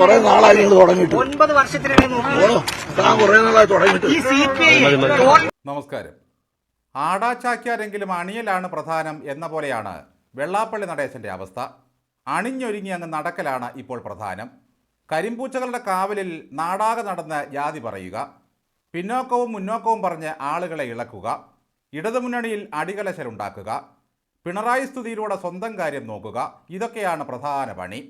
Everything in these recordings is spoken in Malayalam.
കുറെ നാളായി നിങ്ങൾ തുടങ്ങിയിട്ട്. താൻ കുറെ നാളായി തുടങ്ങിയിട്ട്. നമസ്കാരം. ആടാച്ചാക്കിയാരെങ്കിലും അണിയലാണ് പ്രധാനം എന്ന പോലെയാണ് വെള്ളാപ്പള്ളി നടേശന്റെ അവസ്ഥ. അണിഞ്ഞൊരുങ്ങി അങ്ങ് നടക്കലാണ് ഇപ്പോൾ പ്രധാനം. കരിമ്പൂച്ചകളുടെ കാവലിൽ നാടാകെ നടന്ന് ജാതി പറയുക. പിന്നോക്കവും മുന്നോക്കവും പറഞ്ഞ് ആളുകളെ ഇളക്കുക. ഇടതുമുന്നണിയിൽ അടികലശലുണ്ടാക്കുക. പിണറായി സ്തുതിയിലൂടെ സ്വന്തം കാര്യം നോക്കുക. ഇതൊക്കെയാണ് പ്രധാന പണി.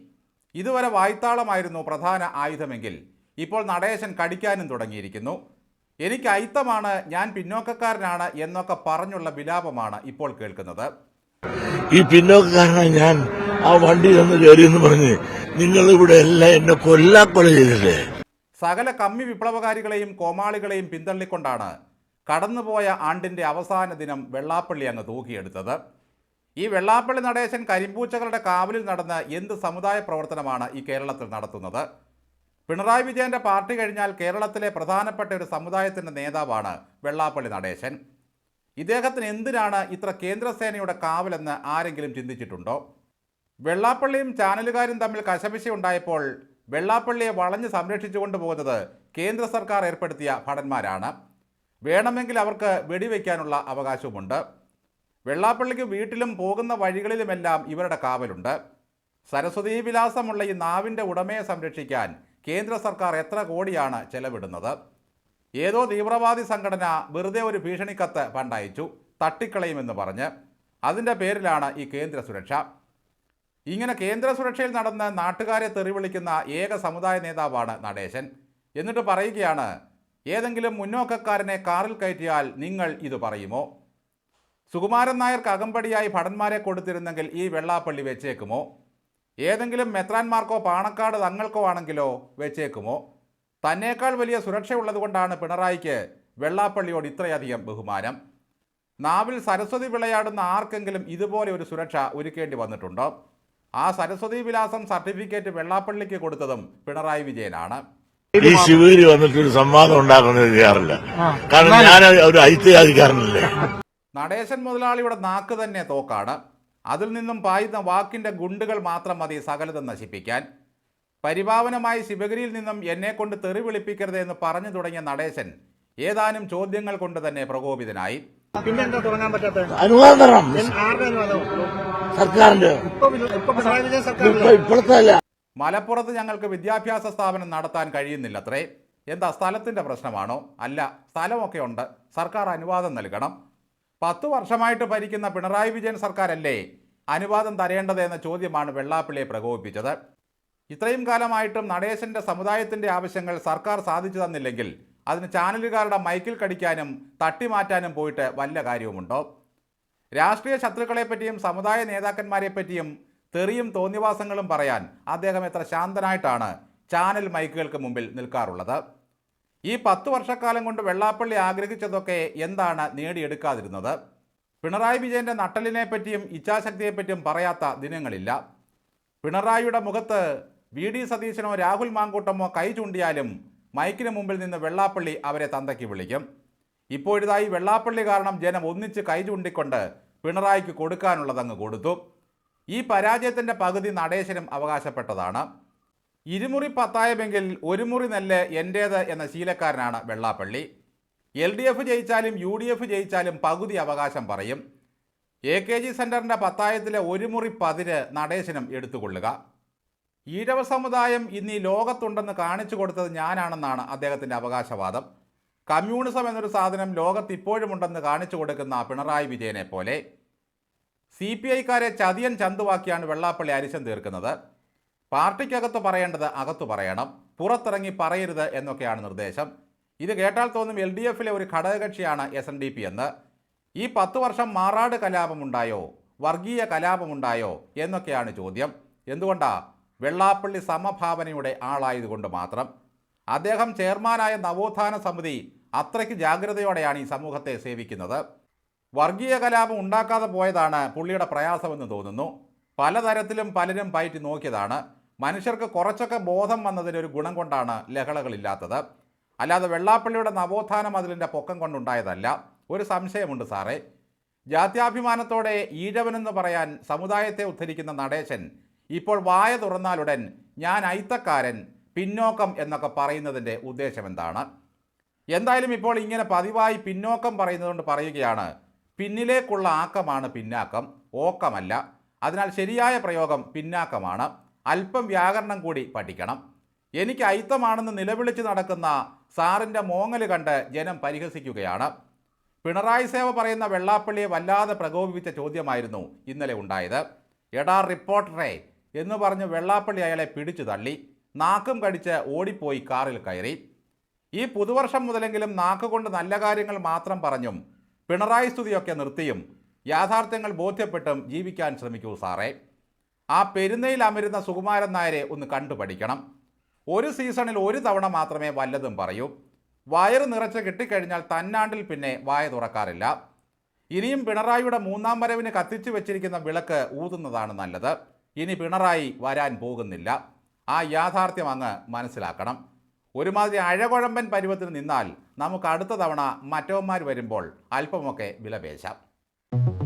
ഇതുവരെ വായ്ത്താളമായിരുന്നു പ്രധാന ആയുധമെങ്കിൽ ഇപ്പോൾ നടേശൻ കടിക്കാനും തുടങ്ങിയിരിക്കുന്നു. എനിക്ക് അയിത്തമാണ് ഞാൻ പിന്നോക്കക്കാരനാണ് എന്നൊക്കെ പറഞ്ഞുള്ള വിലാപമാണ് ഇപ്പോൾ കേൾക്കുന്നത്. ഈ പിന്നോക്കക്കാരനാണ് ഞാൻ ആ വണ്ടി തന്ന് കയറിയെന്ന് പറഞ്ഞ് നിങ്ങൾ ഇവിടെ എല്ലാം എന്നെ കൊല്ലാക്കൊല ചെയ്തില്ലേ? സകല കമ്മി വിപ്ലവകാരികളെയും കോമാളികളെയും പിന്തള്ളിക്കൊണ്ടാണ് കടന്നുപോയ ആണ്ടിന്റെ അവസാന ദിനം വെള്ളാപ്പള്ളി അങ്ങ് തൂക്കിയെടുത്തത്. ഈ വെള്ളാപ്പള്ളി നടേശൻ കരിമ്പൂച്ചകളുടെ കാവലിൽ നടന്ന് എന്ത് സമുദായ പ്രവർത്തനമാണ് ഈ കേരളത്തിൽ നടത്തുന്നത്? പിണറായി വിജയന്റെ പാർട്ടി കഴിഞ്ഞാൽ കേരളത്തിലെ പ്രധാനപ്പെട്ട ഒരു സമുദായത്തിന്റെ നേതാവാണ് വെള്ളാപ്പള്ളി നടേശൻ. ഇദ്ദേഹത്തിന് എന്തിനാണ് ഇത്ര കേന്ദ്രസേനയുടെ കാവലെന്ന് ആരെങ്കിലും ചിന്തിച്ചിട്ടുണ്ടോ? വെള്ളാപ്പള്ളിയും ചാനലുകാരും തമ്മിൽ കശപിശയുണ്ടായപ്പോൾ വെള്ളാപ്പള്ളിയെ വളഞ്ഞ് സംരക്ഷിച്ചു കൊണ്ടുപോകുന്നത് കേന്ദ്ര സർക്കാർ ഏർപ്പെടുത്തിയ ഭടന്മാരാണ്. വേണമെങ്കിൽ അവർക്ക് വെടിവെക്കാനുള്ള അവകാശവുമുണ്ട്. വെള്ളാപ്പള്ളിക്ക് വീട്ടിലും പോകുന്ന വഴികളിലുമെല്ലാം ഇവരുടെ കാവലുണ്ട്. സരസ്വതീ വിലാസമുള്ള ഈ നാവിന്റെ ഉടമയെ സംരക്ഷിക്കാൻ കേന്ദ്ര സർക്കാർ എത്ര കോടിയാണ് ചെലവിടുന്നത്? ഏതോ തീവ്രവാദി സംഘടന വെറുതെ ഒരു ഭീഷണിക്കത്ത് പണ്ടയച്ചു തട്ടിക്കളയുമെന്ന് പറഞ്ഞ്. അതിന്റെ പേരിലാണ് ഈ കേന്ദ്ര സുരക്ഷ. ഇങ്ങനെ കേന്ദ്ര സുരക്ഷയിൽ നടന്ന് നാട്ടുകാരെ തെറിവിളിക്കുന്ന ഏക സമുദായ നേതാവാണ് നടേശൻ. എന്നിട്ട് പറയുകയാണ് ഏതെങ്കിലും മുന്നോക്കക്കാരനെ കാറിൽ കയറ്റിയാൽ നിങ്ങൾ ഇത് പറയുമോ? സുകുമാരൻ നായർക്ക് അകമ്പടിയായി ഭടന്മാരെ കൊടുത്തിരുന്നെങ്കിൽ ഈ വെള്ളാപ്പള്ളി വെച്ചേക്കുമോ? ഏതെങ്കിലും മെത്രാന്മാർക്കോ പാണക്കാട് തങ്ങൾക്കോ ആണെങ്കിലോ വെച്ചേക്കുമോ? തന്നേക്കാൾ വലിയ സുരക്ഷയുള്ളതുകൊണ്ടാണ് പിണറായിക്ക് വെള്ളാപ്പള്ളിയോട് ഇത്രയധികം ബഹുമാനം. നാവിൽ സരസ്വതി വിളയാടുന്ന ആർക്കെങ്കിലും ഇതുപോലെ ഒരു സുരക്ഷ ഒരുക്കേണ്ടി വന്നിട്ടുണ്ടോ? ആ സരസ്വതി വിലാസം സർട്ടിഫിക്കറ്റ് വെള്ളാപ്പള്ളിക്ക് കൊടുത്തതും പിണറായി വിജയനാണ്. ഈ ശിവഗിരി വന്നിട്ട് ഒരു സംവാദം ഉണ്ടാക്കുന്നത് ചെയ്യാറില്ല കാരണം ഞാൻ ഒരു ഐത്യജാതിക്കാരനല്ലേ നടേശൻ മുതലാളിയുടെ നാക്ക് തന്നെ തോക്കാണ്. അതിൽ നിന്നും പായുന്ന വാക്കിന്റെ ഗുണ്ടുകൾ മാത്രം മതി സകലത നശിപ്പിക്കാൻ. പരിഭാവനമായി ശിവഗിരിയിൽ നിന്നും എന്നെ കൊണ്ട് തെറി വിളിപ്പിക്കരുത് എന്ന് പറഞ്ഞു തുടങ്ങിയ നടേശൻ ഏതാനും ചോദ്യങ്ങൾ കൊണ്ട് തന്നെ പ്രകോപിതനായി. പിന്നെന്താ തുടങ്ങാൻ പറ്റാത്ത അനുവാദം തരണം ആരുടെ അനുവാദം? സർക്കാരിന്റെ. ഇപ്പോഴത്തെ മലപ്പുറത്ത് ഞങ്ങൾക്ക് വിദ്യാഭ്യാസ സ്ഥാപനം നടത്താൻ കഴിയുന്നില്ലത്രേ. എന്താ സ്ഥലത്തിന്റെ പ്രശ്നമാണോ? അല്ല സ്ഥലമൊക്കെ ഉണ്ട്. സർക്കാർ അനുവാദം നൽകണം. പത്തു വർഷമായിട്ട് ഭരിക്കുന്ന പിണറായി വിജയൻ സർക്കാരല്ലേ അനുവാദം തരേണ്ടത് എന്ന ചോദ്യമാണ് വെള്ളാപ്പള്ളിയെ പ്രകോപിപ്പിച്ചത്. ഇത്രയും കാലമായിട്ടും നടേശന്റെ സമുദായത്തിന്റെ ആവശ്യങ്ങൾ സർക്കാർ സാധിച്ചു തന്നില്ലെങ്കിൽ അതിന് ചാനലുകാരുടെ മൈക്കിൽ കടിക്കാനും തട്ടിമാറ്റാനും പോയിട്ട് വല്ല കാര്യവുമുണ്ടോ? രാഷ്ട്രീയ ശത്രുക്കളെപ്പറ്റിയും സമുദായ നേതാക്കന്മാരെ പറ്റിയും തെറിയും തോന്നിവാസങ്ങളും പറയാൻ അദ്ദേഹം എത്ര ശാന്തനായിട്ടാണ് ചാനൽ മൈക്കുകൾക്ക് മുമ്പിൽ നിൽക്കാറുള്ളത്. ഈ പത്ത് വർഷക്കാലം കൊണ്ട് വെള്ളാപ്പള്ളി ആഗ്രഹിച്ചതൊക്കെ എന്താണ് നേടിയെടുക്കാതിരുന്നത്? പിണറായി വിജയന്റെ നട്ടലിനെ പറ്റിയും ഇച്ഛാശക്തിയെപ്പറ്റിയും പറയാത്ത ദിനങ്ങളില്ല. പിണറായിയുടെ മുഖത്ത് വി ഡി സതീശനോ രാഹുൽ മാങ്കൂട്ടമോ കൈ ചൂണ്ടിയാലും മൈക്കിന് മുമ്പിൽ നിന്ന് വെള്ളാപ്പള്ളി അവരെ തന്തയ്ക്ക് വിളിക്കും. ഇപ്പോഴിതായി വെള്ളാപ്പള്ളി കാരണം ജനം ഒന്നിച്ച് കൈ ചൂണ്ടിക്കൊണ്ട് പിണറായിക്ക് കൊടുക്കാനുള്ളതങ്ങ് കൊടുത്തു. ഈ പരാജയത്തിന്റെ പകുതി നടേശനും അവകാശപ്പെട്ടതാണ്. ഇരുമുറി പത്തായമെങ്കിൽ ഒരു മുറി നെല്ല് എന്റേത് എന്ന ശീലക്കാരനാണ് വെള്ളാപ്പള്ളി. എൽ ഡി എഫ് ജയിച്ചാലും യു ഡി എഫ് ജയിച്ചാലും പകുതി അവകാശം പറയും. എ കെ ജി സെന്ററിന്റെ പത്തായത്തിലെ ഒരു മുറി പതിര് നടേശനും എടുത്തുകൊള്ളുക. ഈഴവ സമുദായം ഇന്ന് ലോകത്തുണ്ടെന്ന് കാണിച്ചു കൊടുത്തത് ഞാനാണെന്നാണ് അദ്ദേഹത്തിന്റെ അവകാശവാദം. കമ്മ്യൂണിസം എന്നൊരു സാധനം ലോകത്ത് ഇപ്പോഴുമുണ്ടെന്ന് കാണിച്ചു കൊടുക്കുന്ന പിണറായി വിജയനെ പോലെ. സി പി ഐക്കാരെ ചതിയൻ ചന്തുവാക്കിയാണ് വെള്ളാപ്പള്ളി അരിശം തീർക്കുന്നത്. പാർട്ടിക്കകത്ത് പറയേണ്ടത് അകത്തു പറയണം പുറത്തിറങ്ങി പറയരുത് എന്നൊക്കെയാണ് നിർദ്ദേശം. ഇത് കേട്ടാൽ തോന്നും എൽ ഡി എഫിലെ ഒരു ഘടകകക്ഷിയാണ് എസ് എൻ ഡി പി എന്ന്. ഈ പത്ത് വർഷം മാറാട് കലാപമുണ്ടായോ? വർഗീയ കലാപമുണ്ടായോ? എന്നൊക്കെയാണ് ചോദ്യം. എന്തുകൊണ്ടാ? വെള്ളാപ്പള്ളി സമഭാവനയുടെ ആളായതുകൊണ്ട് മാത്രം. അദ്ദേഹം ചെയർമാനായ നവോത്ഥാന സമിതി അത്രയ്ക്ക് ജാഗ്രതയോടെയാണ് ഈ സമൂഹത്തെ സേവിക്കുന്നത്. വർഗീയ കലാപം ഉണ്ടാക്കാതെ പോയതാണ് പുള്ളിയുടെ പ്രയാസമെന്ന് തോന്നുന്നു. പലതരത്തിലും പലരും പയറ്റി നോക്കിയതാണ്. മനുഷ്യർക്ക് കുറച്ചൊക്കെ ബോധം വന്നതിന്റെ ഒരു ഗുണം കൊണ്ടാണ് ലഹളകളില്ലാത്തത്. അല്ലാതെ വെള്ളാപ്പള്ളിയുടെ നവോത്ഥാനം അതിലിന്റെ പൊക്കം കൊണ്ടുണ്ടായതല്ല. ഒരു സംശയമുണ്ട് സാറേ. ജാത്യാഭിമാനത്തോടെ ഈഴവനെന്ന് പറയാൻ സമുദായത്തെ ഉദ്ധരിക്കുന്ന നടേശൻ ഇപ്പോൾ വായ തുറന്നാലുടൻ ഞാൻ ഐത്തക്കാരൻ പിന്നോക്കം എന്നൊക്കെ പറയുന്നതിന്റെ ഉദ്ദേശം എന്താണ് എന്തായാലും ഇപ്പോൾ ഇങ്ങനെ പതിവായി പിന്നോക്കം പറയുന്നതുകൊണ്ട് പറയുകയാണ് പിന്നിലേക്കുള്ള ആക്കമാണ് പിന്നാക്കം ഓക്കമല്ല. അതിനാൽ ശരിയായ പ്രയോഗം പിന്നാക്കമാണ്. അല്പം വ്യാകരണം കൂടി പഠിക്കണം. എനിക്ക് അയിത്തമാണെന്ന് നിലവിളിച്ച് നടക്കുന്ന സാറിന്റെ മോങ്ങൽ കണ്ട് ജനം പരിഹസിക്കുകയാണ്. പിണറായി സേവ പറയുന്ന വെള്ളാപ്പള്ളിയെ വല്ലാതെ പ്രകോപിപ്പിച്ച ചോദ്യമായിരുന്നു ഇന്നലെ ഉണ്ടായത്. എടാ റിപ്പോർട്ടറെ എന്ന് പറഞ്ഞ് വെള്ളാപ്പള്ളി അയാളെ പിടിച്ചു തള്ളി. നാക്കും കടിച്ച് ഓടിപ്പോയി കാറിൽ കയറി. ഈ പുതുവർഷം മുതലെങ്കിലും നാക്കുകൊണ്ട് നല്ല കാര്യങ്ങൾ മാത്രം പറഞ്ഞും പിണറായി സ്തുതിയൊക്കെ നിർത്തിയും യാഥാർത്ഥ്യങ്ങൾ ബോധ്യപ്പെട്ടും ജീവിക്കാൻ ശ്രമിക്കൂ സാറേ. ആ പെരുന്നയിൽ അമരുന്ന സുകുമാരൻ നായരെ ഒന്ന് കണ്ടുപഠിക്കണം. ഒരു സീസണിൽ ഒരു തവണ മാത്രമേ വല്ലതും പറയൂ. വയറ് നിറച്ച് കിട്ടിക്കഴിഞ്ഞാൽ തന്നാണ്ടിൽ പിന്നെ വായ തുറക്കാറില്ല. ഇനിയും പിണറായിയുടെ മൂന്നാം വരവിന് കത്തിച്ചു വെച്ചിരിക്കുന്ന വിളക്ക് ഊതുന്നതാണ് നല്ലത്. ഇനി പിണറായി വരാൻ പോകുന്നില്ല. ആ യാഥാർത്ഥ്യം അങ്ങ് മനസ്സിലാക്കണം. ഒരുമാതിരി അഴകുഴമ്പൻ പരുവത്തിന് നിന്നാൽ നമുക്ക് അടുത്ത തവണ മറ്റവന്മാർ വരുമ്പോൾ അല്പമൊക്കെ വിലപേശാം. thank you